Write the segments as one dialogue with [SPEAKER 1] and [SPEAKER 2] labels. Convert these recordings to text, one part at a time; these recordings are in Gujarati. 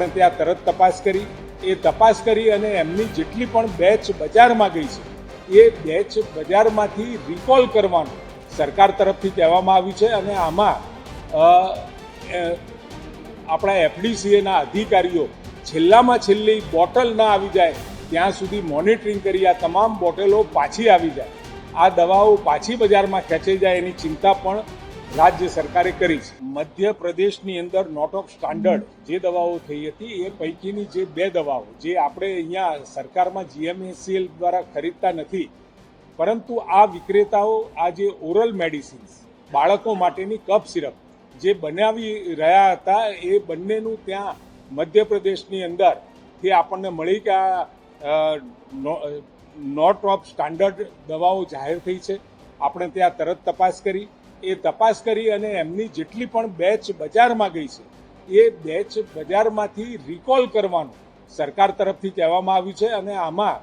[SPEAKER 1] આપણે ત્યાં તરત તપાસ કરી. એ તપાસ કરી અને એમની જેટલી પણ બેચ બજારમાં ગઈ છે, એ બેચ બજારમાંથી રિકોલ કરવાનું સરકાર તરફથી કહેવામાં આવ્યું છે અને આમાં આપણા એફડીસીએના અધિકારીઓ છેલ્લામાં છેલ્લી બોટલ ના આવી જાય, ત્યાં સુધી મોનિટરિંગ કરી આ તમામ બોટલો પાછી આવી જાય. આ દવાઓ પાછી બજારમાં ખેંચાઈ જાય એની ચિંતા પણ રાજ્ય સરકારે કરી છે. મધ્યપ્રદેશની અંદર નોટ ઓફ સ્ટાન્ડર્ડ જે દવાઓ થઈ હતી, એ પૈકીની જે બે દવાઓ, જે આપણે અહીંયા સરકારમાં જીએમએસીએલ દ્વારા ખરીદતા નથી, પરંતુ આ વિક્રેતાઓ, આ જે ઓરલ મેડિસિન્સ બાળકો માટેની કફ સિરપ જે બનાવી રહ્યા હતા, એ બંનેનું ત્યાં મધ્યપ્રદેશની અંદરથી આપણને મળી કે આ નોટ ઓફ સ્ટાન્ડર્ડ દવાઓ જાહેર થઈ છે. આપણે ત્યાં તરત તપાસ કરી. એ તપાસ કરી અને એમની જેટલી પણ બેચ બજારમાં ગઈ છે, એ બેચ બજારમાંથી રિકોલ કરવાનું સરકાર તરફથી કહેવામાં આવ્યું છે અને આમાં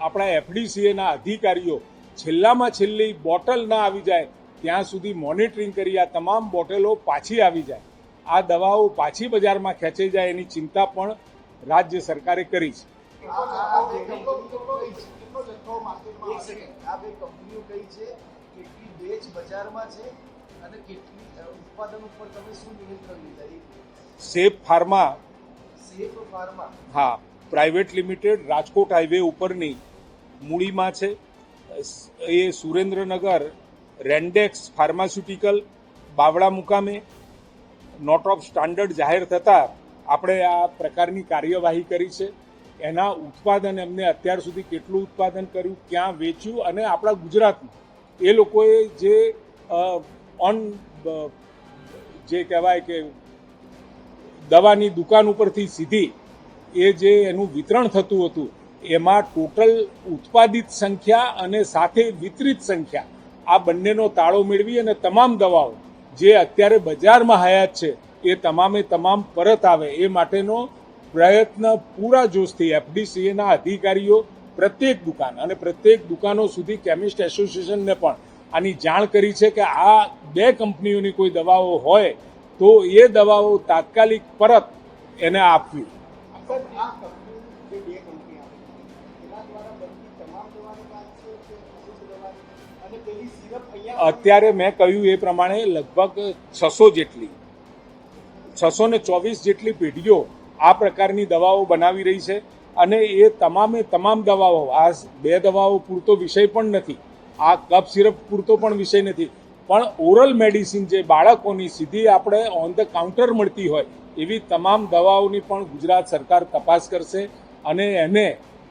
[SPEAKER 1] આપણા એફડીસીએના અધિકારીઓ છેલ્લામાં છેલ્લી બોટલ ના આવી જાય, ત્યાં સુધી મોનિટરિંગ કરી આ તમામ બોટલો પાછી આવી જાય. આ દવાઓ પાછી બજારમાં ખેંચાઈ જાય એની ચિંતા પણ રાજ્ય સરકારે કરી છે.
[SPEAKER 2] કંપનીઓ કઈ છે? એક સેકન્ડ. આ બે કંપનીઓ કઈ છે? કેટલી બેચ બજારમાં છે અને કેટલી ઉત્પાદન ઉપર તમે શું નિયંત્રણ લીધા
[SPEAKER 1] સેફ ફાર્મા.
[SPEAKER 2] Safe pharma.
[SPEAKER 1] હા પ્રાઇવેટ લિમિટેડ રાજકોટ હાઈવે ઉપરની મૂડીમાં છે. એ સુરેન્દ્રનગર રેન્ડેક્સ ફાર્માસ્યુટિકલ બાવળા મુકામે. નોટ ઓફ સ્ટાન્ડર્ડ જાહેર થતાં આપણે આ પ્રકારની કાર્યવાહી કરી છે. એના ઉત્પાદન એમને અત્યાર સુધી કેટલું ઉત્પાદન કર્યું, ક્યાં વેચ્યું અને આપણા ગુજરાતમાં એ લોકોએ જે ઓન જે કહેવાય કે દવાની દુકાન ઉપરથી સીધી એ જે એનું વિતરણ થતું હતું, એમાં ટોટલ ઉત્પાદિત સંખ્યા અને સાથે વિતરિત સંખ્યા, આ બંનેનો તાળો મેળવી અને તમામ દવાઓ જે અત્યારે બજારમાં હયાત છે, એ તમામે તમામ પરત આવે એ માટેનો પ્રયત્ન પૂરા જોશથી એફડીસીએના અધિકારીઓ પ્રત્યેક દુકાન અને પ્રત્યેક દુકાનો સુધી કેમિસ્ટ એસોસિએશનને પણ આની જાણ કરી છે કે આ બે કંપનીઓની કોઈ દવાઓ હોય તો એ દવાઓ તાત્કાલિક પરત એને આપવી. અત્યારે મેં કહ્યું એ પ્રમાણે લગભગ છસો જેટલી છસો ને ચોવીસ જેટલી પેઢીઓ આ પ્રકારની દવાઓ બનાવી રહી છે અને એ તમામે તમામ દવાઓ, આ બે દવાઓ પૂરતો વિષય પણ નથી, આ કફ સિરપ પૂરતો પણ વિષય નથી. પણ ઓરલ મેડિસિન જે બાળકોની સીધી આપણે ઓન ધ કાઉન્ટર મળતી હોય, એવી તમામ દવાઓની પણ ગુજરાત સરકાર તપાસ કરશે અને એને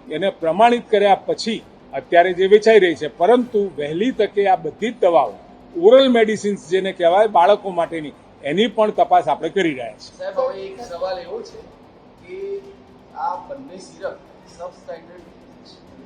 [SPEAKER 1] એને પ્રમાણિત કર્યા પછી અત્યારે જે વેચાઈ રહી છે, પરંતુ વહેલી તકે આ બધી જ દવાઓ, ઓરલ મેડિસિન્સ જેને કહેવાય બાળકો માટેની, એની પણ તપાસ આપણે કરી રહ્યા છીએ.
[SPEAKER 2] સાહેબ છે કે આ બંને સિરપ સબ સ્ટાન્ડર્ડ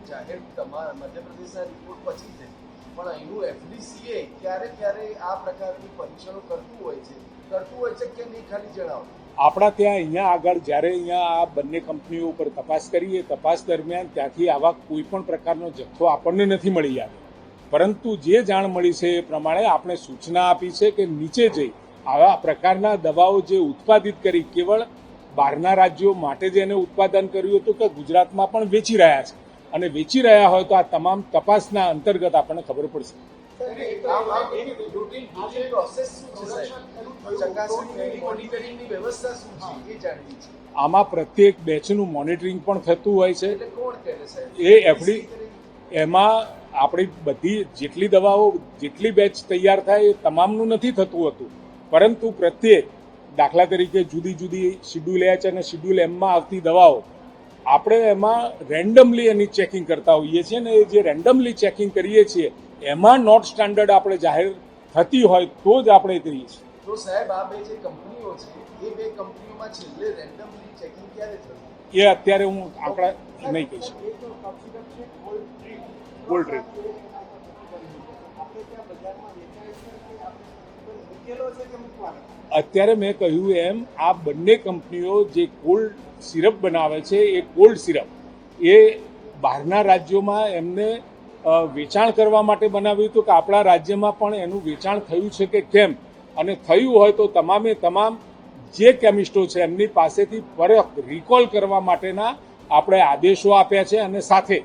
[SPEAKER 2] જાહેર તમારા મધ્યપ્રદેશના રિપોર્ટ પછી છે. પણ અહીંનું એફડીસીએ ક્યારે ક્યારે આ પ્રકારની પરીક્ષણો કરતું હોય છે, કરતું હોય છે કે નહીં ખાલી જણાવો.
[SPEAKER 1] આપણા ત્યાં અહીંયા આગળ જ્યારે અહીંયા આ બંને કંપનીઓ ઉપર તપાસ કરીએ, તપાસ દરમિયાન ત્યાંથી આવા કોઈ પણ પ્રકારનો જથ્થો આપણને નથી મળી આવ્યો. પરંતુ જે જાણ મળી છે એ પ્રમાણે આપણે સૂચના આપી છે કે નીચે જઈ આવા પ્રકારના દવાઓ જે ઉત્પાદિત કરી, કેવળ બહારના રાજ્યો માટે જ એને ઉત્પાદન કર્યું હતું કે ગુજરાતમાં પણ વેચી રહ્યા છે. અને વેચી રહ્યા હોય તો આ તમામ તપાસના અંતર્ગત આપણને ખબર પડશે. આમાં પ્રત્યેક બેચનું મોનિટરિંગ પણ થતું હોય છે.
[SPEAKER 2] એટલે કોણ કરે
[SPEAKER 1] એ એફડી એમાં આપણી બધી જેટલી દવાઓ જેટલી બેચ તૈયાર થાય એ તમામનું નથી થતું હતું. પરંતુ પ્રત્યેક દાખલા તરીકે જુદી જુદી શિડ્યુલ એચ અને શિડ્યુલ એમમાં આવતી દવાઓ આપણે એમાં રેન્ડમલી એની ચેકિંગ કરતા હોઈએ છીએ ને એ જે રેન્ડમલી ચેકિંગ કરીએ છીએ એમાં નોટ સ્ટાન્ડર્ડ આપણે જાહેર થતી હોય તો જ આપણે કરીએ છીએ.
[SPEAKER 2] તો સાહેબ આ બે જે કંપનીઓ છે એ બે કંપનીઓમાં છેલ્લે રેન્ડમલી ચેકિંગ ક્યારે થશે
[SPEAKER 1] એ અત્યારે હું આંકડા નહીં કહી શકું.
[SPEAKER 3] કોલ્ડ ડ્રિંક આપણે ત્યાં બજારમાં વેચાય છે
[SPEAKER 1] અત્યારે મેં કહ્યું એમ, આ બંને કંપનીઓ જે કોલ્ડ સિરપ બનાવે છે, એ કોલ્ડ સિરપ એ બહારના રાજ્યોમાં એમને વેચાણ કરવા માટે બનાવ્યું હતું કે આપણા રાજ્યમાં પણ એનું વેચાણ થયું છે કે કેમ? અને થયું હોય તો તમામે તમામ જે કેમિસ્ટો છે એમની પાસેથી પરત રિકોલ કરવા માટેના આપણે આદેશો આપ્યા છે અને સાથે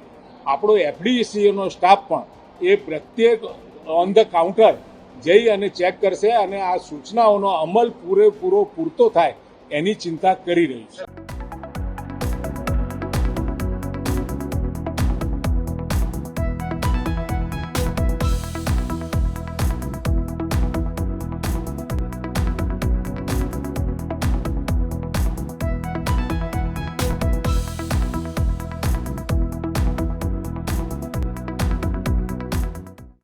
[SPEAKER 1] આપણો એફડીસીએનો સ્ટાફ પણ એ પ્રત્યેક ઓન ધ કાઉન્ટર જઈ અને ચેક કરશે અને આ સૂચનાઓનો અમલ પૂરેપૂરો પૂરતો થાય એની ચિંતા કરી રહી છે.